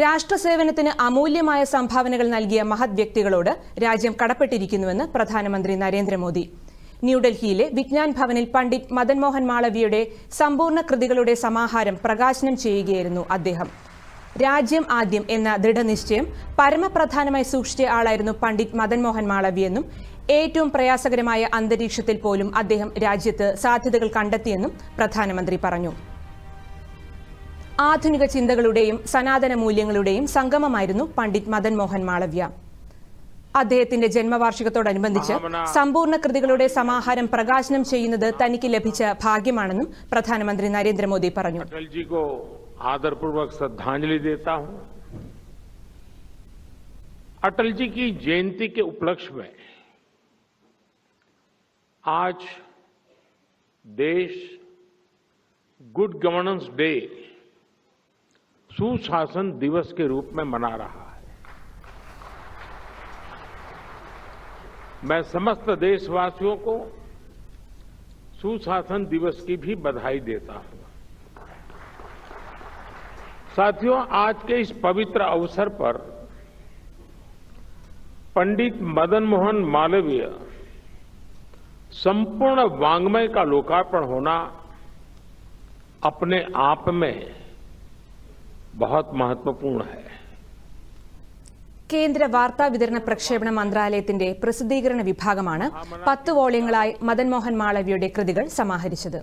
രാഷ്ട്രസേവനത്തിന് അമൂല്യമായ സംഭാവനകൾ നൽകിയ മഹത് വ്യക്തികളോട് രാജ്യം കടപ്പെട്ടിരിക്കുന്നുവെന്ന് പ്രധാനമന്ത്രി നരേന്ദ്രമോദി. ന്യൂഡൽഹിയിലെ വിജ്ഞാൻ ഭവനിൽ പണ്ഡിറ്റ് മദൻ മോഹൻ മാളവിയുടെ സമ്പൂർണ കൃതികളുടെ സമാഹാരം പ്രകാശനം ചെയ്യുകയായിരുന്നു അദ്ദേഹം. രാജ്യം ആദ്യം എന്ന ദൃഢനിശ്ചയം പരമപ്രധാനമായി സൂക്ഷിച്ച ആളായിരുന്നു പണ്ഡിറ്റ് മദൻ മോഹൻ മാളവിയെന്നും ഏറ്റവും പ്രയാസകരമായ അന്തരീക്ഷത്തിൽ പോലും അദ്ദേഹം രാജ്യത്ത് സാധ്യതകൾ കണ്ടെത്തിയെന്നും പ്രധാനമന്ത്രി പറഞ്ഞു. ആധുനിക ചിന്തകളുടെയും സനാതന മൂല്യങ്ങളുടെയും സംഗമമായിരുന്നു പണ്ഡിറ്റ് മദൻ മോഹൻ മാളവ്യ അദ്ദേഹത്തിന്റെ ജന്മവാർഷികത്തോടനുബന്ധിച്ച് സമ്പൂർണ്ണ കൃതികളുടെ സമാഹാരം പ്രകാശനം ചെയ്യുന്നത് തനിക്ക് ലഭിച്ച ഭാഗ്യമാണെന്നും പ്രധാനമന്ത്രി നരേന്ദ്രമോദി പറഞ്ഞു अटल जी को आदरपूर्वक श्रद्धांजलि देता हूं अटल जी की जयंती के उपलक्ष्य में आज देश गुड गवर्नेंस डे सुशासन दिवस के रूप में मना रहा है। मैं समस्त देशवासियों को सुशासन दिवस की भी बधाई देता हूँ। साथियों, आज के इस पवित्र अवसर पर पंडित मदन मोहन मालवीय संपूर्ण वांग्मय का लोकार्पण होना अपने आप में बहुत महत्वपूर्ण है കേന്ദ്ര വാർത്താ വിതരണ പ്രക്ഷേപണ മന്ത്രാലയത്തിന്റെ പ്രസിദ്ധീകരണ വിഭാഗമാണ് പത്ത് വോള്യങ്ങളായി മദൻ മോഹൻ മാളവ്യയുടെ കൃതികൾ സമാഹരിച്ചത്